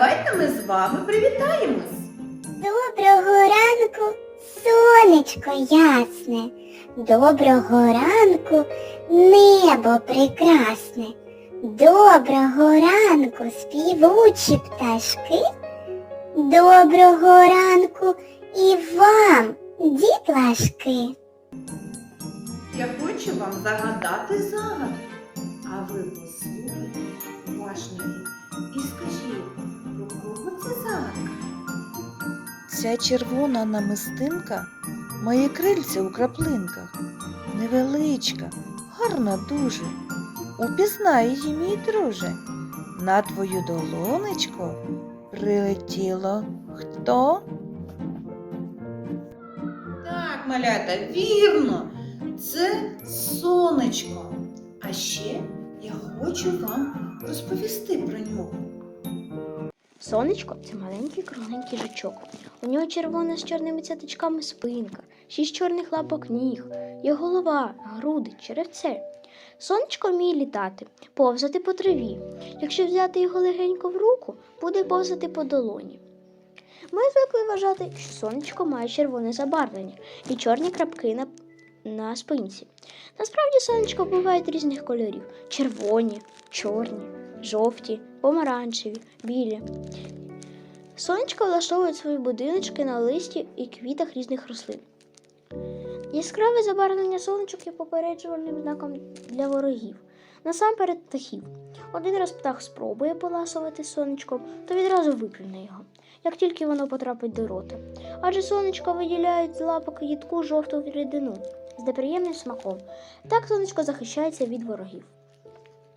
давайте ми з вами привітаємось. Доброго ранку, сонечко ясне. Доброго ранку, небо прекрасне. Доброго ранку, співучі пташки. Доброго ранку і вам, дітлашки. Я хочу вам загадати загадку, а ви послухайте уважно і скажіть, це загадка? Ця червона намистинка має крильця у краплинках. Невеличка, гарна дуже. Упізнай її, мій друже. На твою долонечко прилетіло хто? Так, малята, вірно, це сонечко. А ще я хочу вам розповісти про нього. Сонечко це маленький кругленький жучок. У нього червона з чорними цяточками спинка, шість чорних лапок ніг, є голова, груди, черевце. Сонечко вміє літати, повзати по траві. Якщо взяти його легенько в руку, буде повзати по долоні. Ми звикли вважати, що сонечко має червоне забарвлення і чорні крапки на, на спинці. Насправді сонечко бувають різних кольорів: червоні, чорні, жовті, помаранчеві, білі. Сонечко влаштовують свої будиночки на листі і квітах різних рослин. Яскраве забарвлення сонечок є попереджувальним знаком для ворогів, насамперед птахів. Один раз птах спробує поласувати сонечком, то відразу виплюне його, як тільки воно потрапить до рота. Адже сонечко виділяють з лапок їдку жовту рідину з неприємним смаком. Так сонечко захищається від ворогів.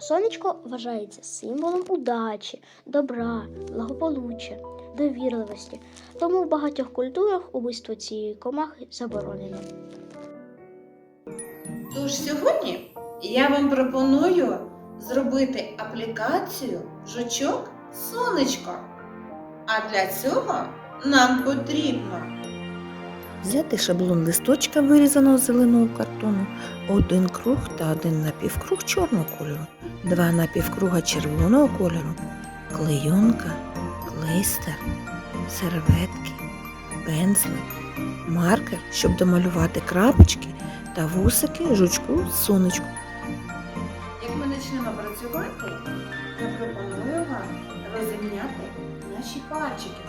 Сонечко вважається символом удачі, добра, благополуччя, довірливості. Тому в багатьох культурах убивство цієї комахи заборонено. Тож сьогодні я вам пропоную зробити аплікацію жучок сонечко. А для цього нам потрібно Взяти шаблон листочка, вирізаного з зеленого картону, один круг та один напівкруг чорного кольору, два напівкруга червоного кольору, клейонка, клейстер, серветки, пензлик, маркер, щоб домалювати крапочки та вусики жучку сонечку. Як ми почнемо працювати, я пропоную вам розімняти наші пальчики.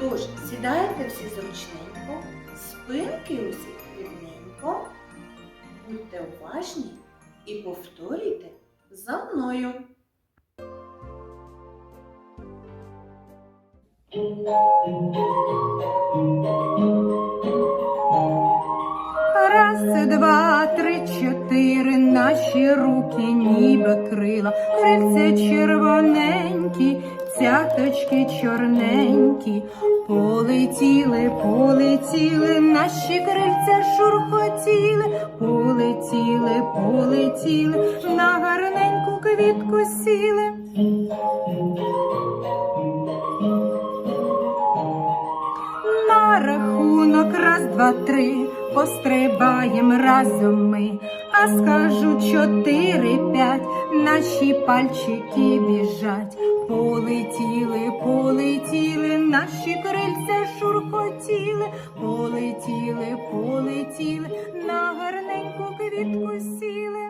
Тож сідаєте всі зручненько, спинки усі рівненько, будьте уважні і повторюйте за мною. Раз, два, три, чотири, наші руки ніби крила, крильця червоненькі, цяточки чорненькі, полетіли, полетіли, наші крильця шурхотіли, полетіли, полетіли, на гарненьку квітку сіли. На рахунок раз, два, три, пострибаєм разом ми, а скажу чотири, п'ять, наші пальчики біжать. Полетіли, полетіли, наші крильця шурхотіли, полетіли, полетіли, на гарненьку квітку сіли.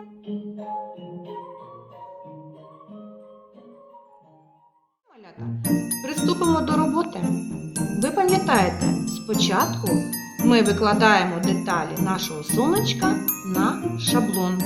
Приступимо до роботи. Ви пам'ятаєте, спочатку ми викладаємо деталі нашого сонечка на шаблон.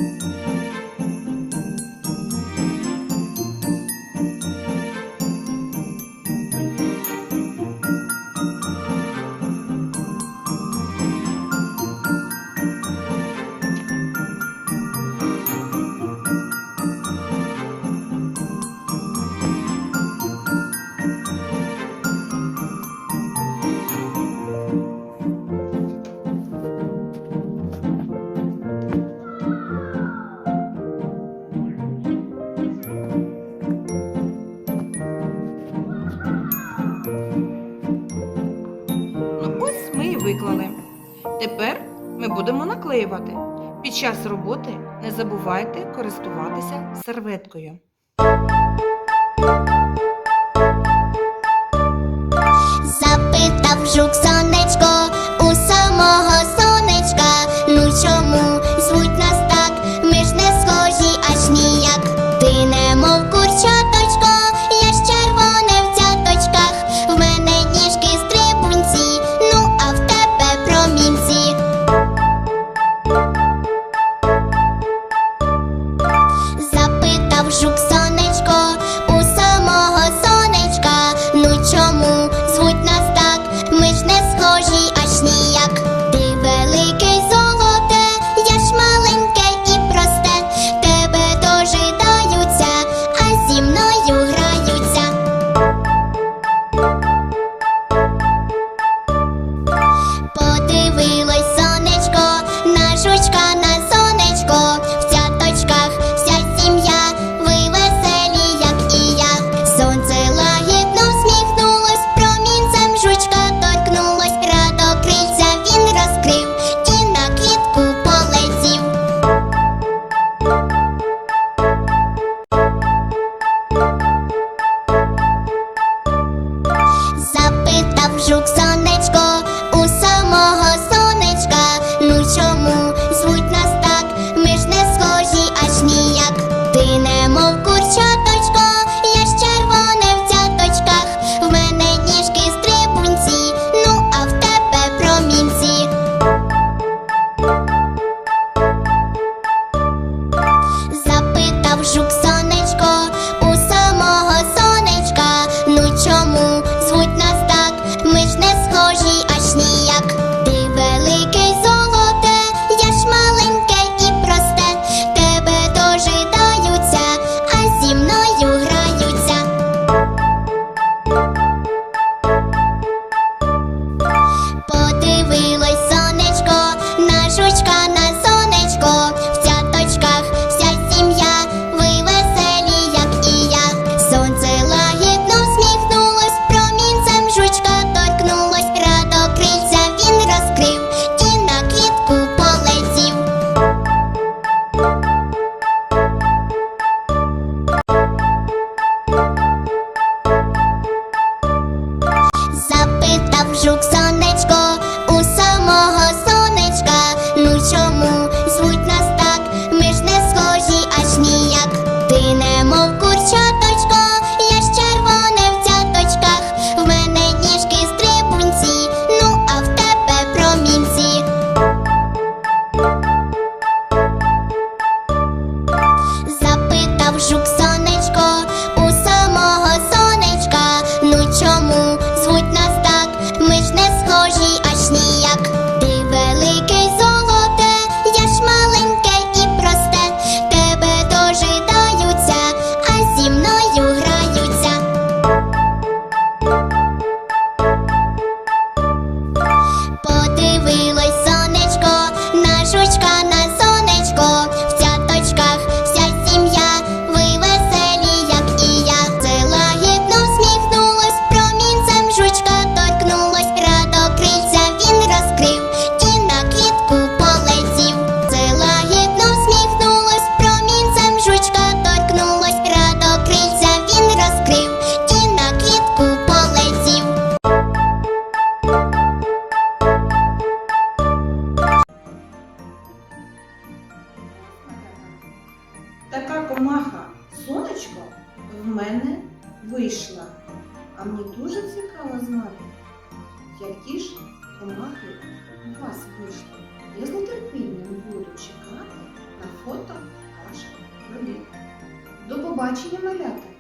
виклали. Тепер ми будемо наклеювати. Під час роботи не забувайте користуватися серветкою. Запитав жук сонечко. в мене вийшла. А мені дуже цікаво знати, які ж комахи у вас вийшли. Я з нетерпінням буду чекати на фото ваших робіт. До побачення, малята!